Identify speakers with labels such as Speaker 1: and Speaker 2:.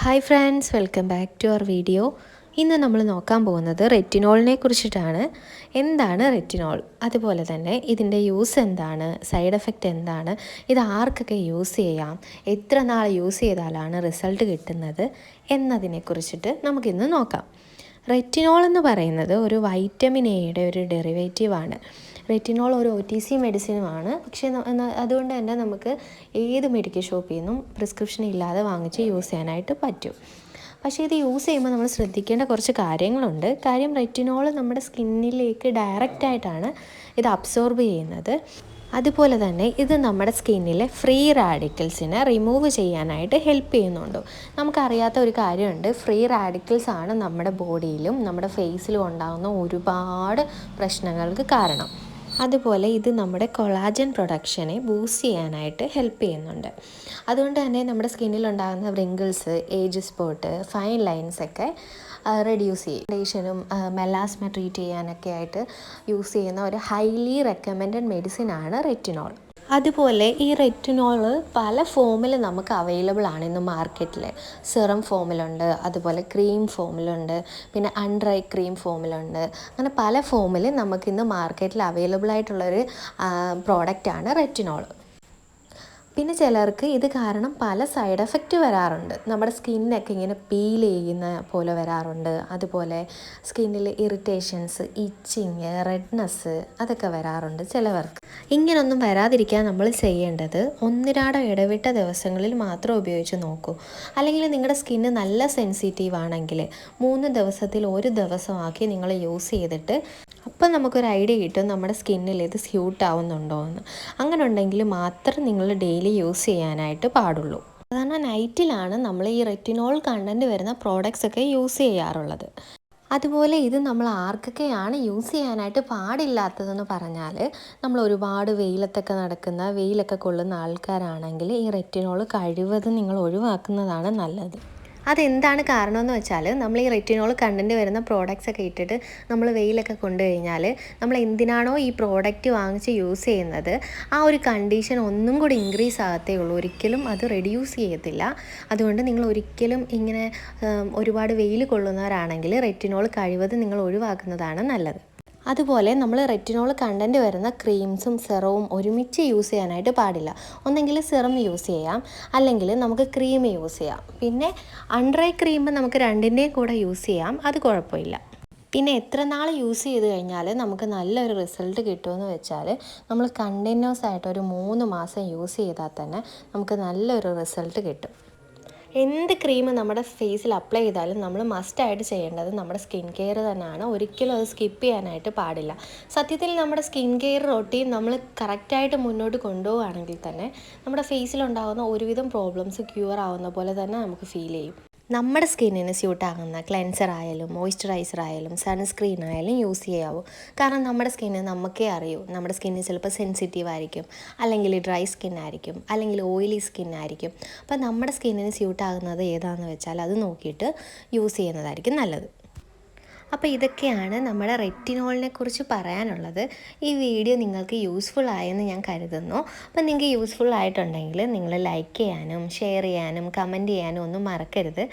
Speaker 1: Hi friends welcome back to our video ഇന്ന് നമ്മൾ നോക്കാൻ പോകുന്നത് റെറ്റിനോളിനെ കുറിച്ചിട്ടാണ്. എന്താണ് റെറ്റിനോൾ അതുപോലെ തന്നെ ഇതിന്റെ യൂസ് എന്താണ്? സൈഡ് എഫക്റ്റ് എന്താണ്? ഇത് ആർക്കൊക്കെ യൂസ് ചെയ്യാം? എത്ര നാൾ യൂസ് ചെയ്താലാണ് റിസൾട്ട് കിട്ടുന്നത്? എന്നതിനെ കുറിച്ചിട്ട് നമുക്കിന്ന് നോക്കാം. റെറ്റിനോൾ എന്ന് പറയുന്നത് ഒരു വൈറ്റമിൻ എയുടെ ഒരു ഡെറിവേറ്റീവാണ് റെറ്റിനോൾ ഒരു ഒ ടി സി മെഡിസിനുമാണ് പക്ഷേ അതുകൊണ്ട് തന്നെ നമുക്ക് ഏത് മെഡിക്കൽ ഷോപ്പിൽ നിന്നും പ്രിസ്ക്രിപ്ഷൻ ഇല്ലാതെ വാങ്ങിച്ച് യൂസ് ചെയ്യാനായിട്ട് പറ്റും. പക്ഷേ ഇത് യൂസ് ചെയ്യുമ്പോൾ നമ്മൾ ശ്രദ്ധിക്കേണ്ട കുറച്ച് കാര്യങ്ങളുണ്ട്. കാര്യം റെറ്റിനോൾ നമ്മുടെ സ്കിന്നിലേക്ക് ഡയറക്റ്റായിട്ടാണ് ഇത് അബ്സോർബ് ചെയ്യുന്നത്. അതുപോലെ തന്നെ ഇത് നമ്മുടെ സ്കിന്നിലെ ഫ്രീ റാഡിക്കൽസിനെ റിമൂവ് ചെയ്യാനായിട്ട് ഹെൽപ്പ് ചെയ്യുന്നുണ്ട്. നമുക്കറിയാത്ത ഒരു കാര്യമുണ്ട്. ഫ്രീ റാഡിക്കൽസ് ആണ് നമ്മുടെ ബോഡിയിലും നമ്മുടെ ഫേസിലും ഉണ്ടാകുന്ന ഒരുപാട് പ്രശ്നങ്ങൾക്ക് കാരണം. അതുപോലെ ഇത് നമ്മുടെ കൊളാജൻ പ്രൊഡക്ഷനെ ബൂസ്റ്റ് ചെയ്യാനായിട്ട് ഹെൽപ്പ് ചെയ്യുന്നുണ്ട്. അതുകൊണ്ട് തന്നെ നമ്മുടെ സ്കിന്നിലുണ്ടാകുന്ന wrinkles age spot fine lines ഒക്കെ റെഡ്യൂസ് ചെയ്യും. ഫൗണ്ടേഷനും മെലാസ്മ ട്രീറ്റ് ചെയ്യാനൊക്കെ ആയിട്ട് യൂസ് ചെയ്യുന്ന ഒരു ഹൈലി റെക്കമെൻഡഡ് മെഡിസിൻ ആണ് റെറ്റിനോൾ അതുപോലെ ഈ റെറ്റിനോൾ പല ഫോമിൽ നമുക്ക് അവൈലബിൾ ആണ് ഇന്ന് മാർക്കറ്റിൽ സിറം ഫോമിലുണ്ട് അതുപോലെ ക്രീം ഫോമിലുണ്ട് പിന്നെ അൺഡ്രൈ ക്രീം ഫോമിലുണ്ട് അങ്ങനെ പല ഫോമിൽ നമുക്കിന്ന് മാർക്കറ്റിൽ അവൈലബിൾ ആയിട്ടുള്ളൊരു പ്രോഡക്റ്റാണ് റെറ്റിനോൾ പിന്നെ ചിലർക്ക് ഇത് കാരണം പല സൈഡ് എഫക്റ്റ് വരാറുണ്ട്. നമ്മുടെ സ്കിന്നൊക്കെ ഇങ്ങനെ പീൽ ചെയ്യുന്ന പോലെ വരാറുണ്ട്. അതുപോലെ സ്കിന്നിൽ ഇറിറ്റേഷൻസ് ഇച്ചിങ് റെഡ്നെസ് അതൊക്കെ വരാറുണ്ട് ചിലവർക്ക്. ഇങ്ങനൊന്നും വരാതിരിക്കാൻ നമ്മൾ ചെയ്യേണ്ടത് ഒന്നിരാടം ഇടവിട്ട ദിവസങ്ങളിൽ മാത്രം ഉപയോഗിച്ച് നോക്കൂ. അല്ലെങ്കിൽ നിങ്ങളുടെ സ്കിന്ന് നല്ല സെൻസിറ്റീവ് ആണെങ്കിൽ മൂന്ന് ദിവസത്തിൽ ഒരു ദിവസമാക്കി നിങ്ങൾ യൂസ് ചെയ്തിട്ട് അപ്പം നമുക്കൊരു ഐഡിയ കിട്ടും നമ്മുടെ സ്കിന്നിൽ ഇത് സ്യൂട്ട് ആവുന്നുണ്ടോ എന്ന്. അങ്ങനെ ഉണ്ടെങ്കിൽ മാത്രം നിങ്ങൾ ഡെയിലി യൂസ് ചെയ്യാനായിട്ട് പാടുള്ളൂ. സാധാരണ നൈറ്റിലാണ് നമ്മൾ ഈ റെറ്റിനോൾ കണ്ടന്റ് വരുന്ന പ്രോഡക്റ്റ്സ് ഒക്കെ യൂസ് ചെയ്യാറുള്ളത്. അതുപോലെ ഇത് നമ്മൾ ആർക്കൊക്കെയാണ് യൂസ് ചെയ്യാനായിട്ട് പാടില്ലാത്തതെന്ന് പറഞ്ഞാൽ നമ്മൾ ഒരുപാട് വെയിലത്തൊക്കെ നടക്കുന്ന വെയിലൊക്കെ കൊള്ളുന്ന ആൾക്കാരാണെങ്കിൽ ഈ റെറ്റിനോൾ കഴിവതും നിങ്ങൾ ഒഴിവാക്കുന്നതാണ് നല്ലത്. അതെന്താണ് കാരണമെന്ന് വെച്ചാൽ നമ്മൾ ഈ റെറ്റിനോൾ കണ്ടന്റ് വരുന്ന പ്രോഡക്റ്റ്സ് ഒക്കെ ഇട്ടിട്ട് നമ്മൾ വെയിലൊക്കെ കൊണ്ടു കഴിഞ്ഞാൽ നമ്മൾ എന്തിനാണോ ഈ പ്രോഡക്റ്റ് വാങ്ങിച്ച് യൂസ് ചെയ്യുന്നത് ആ ഒരു കണ്ടീഷൻ ഒന്നും കൂടി ഇൻക്രീസ് ആകത്തേ ഉള്ളൂ. ഒരിക്കലും അത് റെഡ്യൂസ് ചെയ്യത്തില്ല. അതുകൊണ്ട് നിങ്ങൾ ഒരിക്കലും ഇങ്ങനെ ഒരുപാട് വെയിൽ കൊള്ളുന്നവരാണെങ്കിൽ റെറ്റിനോൾ കഴിവത് നിങ്ങൾ ഒഴിവാക്കുന്നതാണ് നല്ലത്. അതുപോലെ നമ്മൾ റെറ്റിനോൾ കണ്ടന്റ് വരുന്ന ക്രീംസും സെറവും ഒരുമിച്ച് യൂസ് ചെയ്യാനായിട്ട് പാടില്ല. ഒന്നെങ്കിൽ സെറം യൂസ് ചെയ്യാം. അല്ലെങ്കിൽ നമുക്ക് ക്രീം യൂസ് ചെയ്യാം. പിന്നെ അൺഡ്രൈ ക്രീം നമുക്ക് രണ്ടിന്റെയും കൂടെ യൂസ് ചെയ്യാം. അത് കുഴപ്പമില്ല. പിന്നെ എത്ര നാൾ യൂസ് ചെയ്ത് കഴിഞ്ഞാൽ നമുക്ക് നല്ലൊരു റിസൾട്ട് കിട്ടുമെന്ന് വെച്ചാൽ നമ്മൾ കണ്ടിന്യൂസ് ആയിട്ട് ഒരു മൂന്ന് മാസം യൂസ് ചെയ്താൽ തന്നെ നമുക്ക് നല്ലൊരു റിസൾട്ട് കിട്ടും. എന്ത് ക്രീം നമ്മുടെ ഫേസിൽ അപ്ലൈ ചെയ്താലും നമ്മൾ മസ്റ്റായിട്ട് ചെയ്യേണ്ടത് നമ്മുടെ സ്കിൻ കെയർ തന്നെയാണ്. ഒരിക്കലും അത് സ്കിപ്പ് ചെയ്യാനായിട്ട് പാടില്ല. സത്യത്തിൽ നമ്മുടെ സ്കിൻ കെയർ റൊട്ടീൻ നമ്മൾ കറക്റ്റായിട്ട് മുന്നോട്ട് കൊണ്ടുപോവുകയാണെങ്കിൽ തന്നെ നമ്മുടെ ഫേസിലുണ്ടാകുന്ന ഒരുവിധം പ്രോബ്ലംസ് ക്യൂർ ആവുന്ന പോലെ തന്നെ നമുക്ക് ഫീൽ ചെയ്യും. നമ്മുടെ സ്കിന്നിന് സ്യൂട്ടാകുന്ന ക്ലെൻസർ ആയാലും മോയ്സ്ചറൈസർ ആയാലും സൺസ്ക്രീൻ ആയാലും യൂസ് ചെയ്യാവൂ. കാരണം നമ്മുടെ സ്കിന്ന് നമുക്കേ അറിയൂ. നമ്മുടെ സ്കിന്ന് ചിലപ്പോൾ സെൻസിറ്റീവ് ആയിരിക്കും. അല്ലെങ്കിൽ ഡ്രൈ സ്കിൻ ആയിരിക്കും. അല്ലെങ്കിൽ ഓയിലി സ്കിൻ ആയിരിക്കും. അപ്പോൾ നമ്മുടെ സ്കിന്നിന് സ്യൂട്ടാകുന്നത് ഏതാണെന്ന് വെച്ചാൽ അത് നോക്കിയിട്ട് യൂസ് ചെയ്യുന്നതായിരിക്കും നല്ലത്. അപ്പോൾ ഇതൊക്കെയാണ് നമ്മുടെ റെറ്റിനോളിനെ കുറിച്ച് പറയാനുള്ളത്. ഈ വീഡിയോ നിങ്ങൾക്ക് യൂസ്ഫുൾ ആയെന്ന് ഞാൻ കരുതുന്നു. അപ്പം നിങ്ങൾക്ക് യൂസ്ഫുൾ ആയിട്ടുണ്ടെങ്കിൽ നിങ്ങൾ ലൈക്ക് ചെയ്യാനും ഷെയർ ചെയ്യാനും കമന്റ് ചെയ്യാനും ഒന്നും മറക്കരുത്.